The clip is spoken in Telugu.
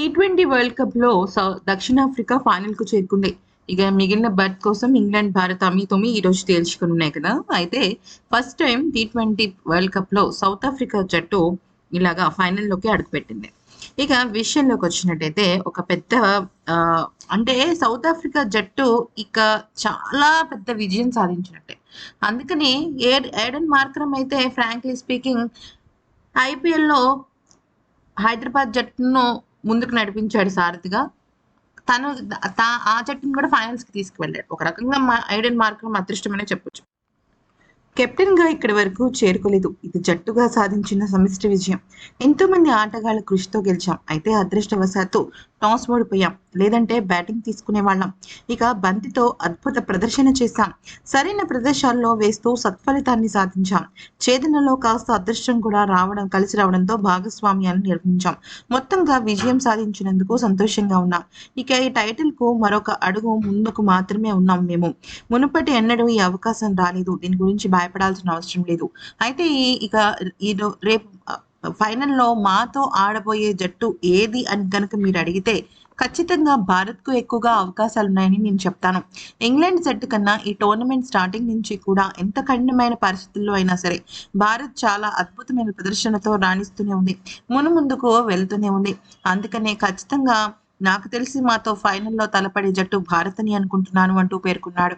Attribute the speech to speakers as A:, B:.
A: టీ ట్వంటీ వరల్డ్ కప్లో దక్షిణాఫ్రికా ఫైనల్కు చేరుకుంది. ఇక మిగిలిన బర్త్ కోసం ఇంగ్లాండ్ భారత్ అమి ఈ రోజు తేల్చుకుని ఉన్నాయి కదా. అయితే first time T twenty world కప్లో సౌత్ ఆఫ్రికా జట్టు ఇలాగా ఫైనల్లోకి అడుగుపెట్టింది. ఇక విషయంలోకి వచ్చినట్టయితే ఒక పెద్ద అంటే సౌత్ ఆఫ్రికా జట్టు ఇక చాలా పెద్ద విజయం సాధించినట్టే. అందుకని ఏడ్ ఏడన్ మార్కరం అయితే ఫ్రాంక్లీ స్పీకింగ్ ఐపీఎల్లో హైదరాబాద్ జట్టును ముందుకు నడిపించాడు సారథిగా. తను తా- ఆ జట్టును కూడా ఫైనల్స్కి తీసుకువెళ్ళాడు. ఒక రకంగా మా ఐడెన్ మార్కర్ అదృష్టమనే చెప్పొచ్చు. కెప్టెన్గా ఇక్కడి వరకు చేరుకోలేదు. ఇది జట్టుగా సాధించిన సమిష్టి విజయం. ఎంతో మంది ఆటగాళ్ళ కృషితో గెలిచాం. అయితే అదృష్టవశాత్తు టాస్ ఓడిపోయాం. లేదంటే బ్యాటింగ్ తీసుకునే వాళ్ళం. ఇక బంతితో అద్భుత ప్రదర్శన చేశాం. సరైన ప్రదేశాల్లో వేస్తూ సత్ఫలితాన్ని సాధించాం. ఛేదనలో కాస్త అదృష్టం కూడా రావడం కలిసి రావడంతో భాగస్వామ్యాన్ని నిర్వహించాం మొత్తంగా విజయం సాధించినందుకు సంతోషంగా ఉన్నాం. ఇక ఈ టైటిల్కు మరొక అడుగు ముందుకు మాత్రమే ఉన్నాం మేము. మునుపటి ఎన్నడూ ఈ అవకాశం రాలేదు. దీని గురించి భయపడాల్సిన అవసరం లేదు. అయితే ఈ ఇక ఈ రేపు రేపు ఫైనల్లో మాతో ఆడబోయే జట్టు ఏది అని కనుక మీరు అడిగితే ఖచ్చితంగా భారత్కు ఎక్కువగా అవకాశాలు ఉన్నాయని నేను చెప్తాను. ఇంగ్లాండ్ జట్టు కన్నా ఈ టోర్నమెంట్ స్టార్టింగ్ నుంచి కూడా ఎంత కఠినమైన పరిస్థితుల్లో అయినా సరే భారత్ చాలా అద్భుతమైన ప్రదర్శనతో రాణిస్తూనే ఉంది. మును ముందుకు వెళ్తూనే ఉంది. అందుకనే ఖచ్చితంగా నాకు తెలిసి మాతో ఫైనల్లో తలపడే జట్టు భారత్ అని అనుకుంటున్నాను అంటూ పేర్కొన్నాడు.